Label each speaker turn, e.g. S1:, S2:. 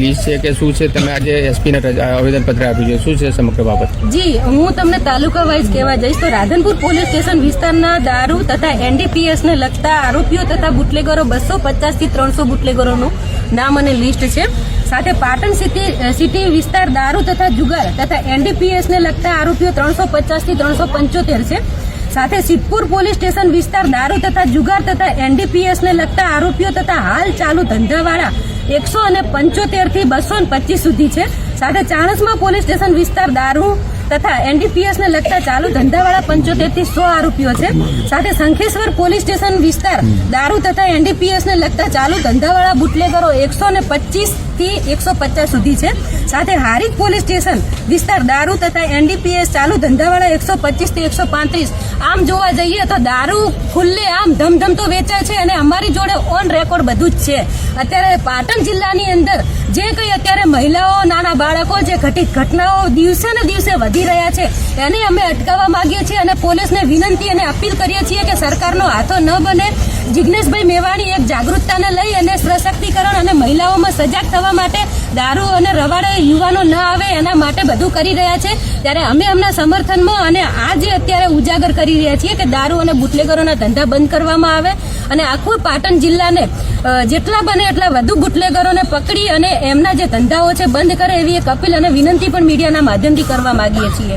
S1: List છે કે શું છે, તમે આજે એસપીને આવેદનપત્ર આપ્યું છે. શું છે સમગ્ર બાબત?
S2: જી, હું તમને તાલુકા વાઇઝ કહેવા જઈશ તો રાધનપુર પોલીસ સ્ટેશન વિસ્તારના દારૂ તથા એનડીપીએસ ને લગતા આરોપીઓ તથા બુટલેગરો બસો પચાસથી ત્રણસો બુટલેગરોનું નામ અને લિસ્ટ છે. સાથે પાટણ સિટી સિટી વિસ્તાર દારૂ તથા જુગાર તથા એનડીપીએસ ને લગતા આરોપીઓ ત્રણસો પચાસથી ત્રણસો પંચોતેર છે. સાથે સિદ્ધપુર પોલીસ સ્ટેશન વિસ્તાર દારૂ તથા જુગાર તથા એનડીપીએસ ને લગતા આરોપીઓ તથા હાલ ચાલુ ધંધાવાળા એકસો અને પંચોતેરથી બસો ને પચીસ સુધી છે. સાથે ચાણસમાં પોલીસ સ્ટેશન વિસ્તાર દારૂ તથા એનડીપીએસ ને લગતા ચાલુ ધંધાવાળા પંચોતેરથી સો આરોપીઓ છે. સાથે શંખેશ્વર પોલીસ સ્ટેશન વિસ્તાર દારૂ તથા એનડીપીએસ ને લગતા ચાલુ ધંધાવાળા બુટલેગરો એકસો ને પચીસથી એકસો પચાસ સુધી છે. સાથે હારીજ પોલીસ સ્ટેશન વિસ્તાર દારૂ તથા એનડીપીએસ ચાલુ ધંધાવાળા એકસો પચીસથી એકસો પાંત્રીસ આમ જોવા જઈએ તો દારૂ ખુલ્લે આમ ધમધમ તો વેચાય છે અને અમારી જોડે ઓન રેકોર્ડ બધું જ છે. અત્યારે પાટણ જિલ્લાની અંદર જે કંઈ અત્યારે મહિલાઓ, નાના બાળકો જે ઘટિત ઘટનાઓ દિવસે ને દિવસે વધી રહ્યા છે, એને અમે અટકાવવા માંગીએ છીએ અને પોલીસને વિનંતી અને અપીલ કરીએ છીએ કે સરકારનો હાથો ન બને. જિજ્ઞેશભાઈ મેવાણી એક જાગૃતતાને લઈ અને સશક્તિકરણ અને મહિલાઓમાં સજાગ થવા માટે દારૂ અને રવાડે યુવાનો ન આવે એના માટે બધું કરી રહ્યા છે. ત્યારે અમે એમના સમર્થનમાં અને આજે અત્યારે ઉજાગર કરી રહ્યા છીએ કે દારૂ અને બુટલેગરોના ધંધા બંધ કરવામાં આવે અને આખું પાટણ જિલ્લાને જેટલા બને એટલા વધુ બુટલેગરોને પકડી અને એમના જે ધંધાઓ છે બંધ કરે એવી એક અપીલ અને વિનંતી પણ મીડિયાના માધ્યમથી કરવા માંગીએ છીએ.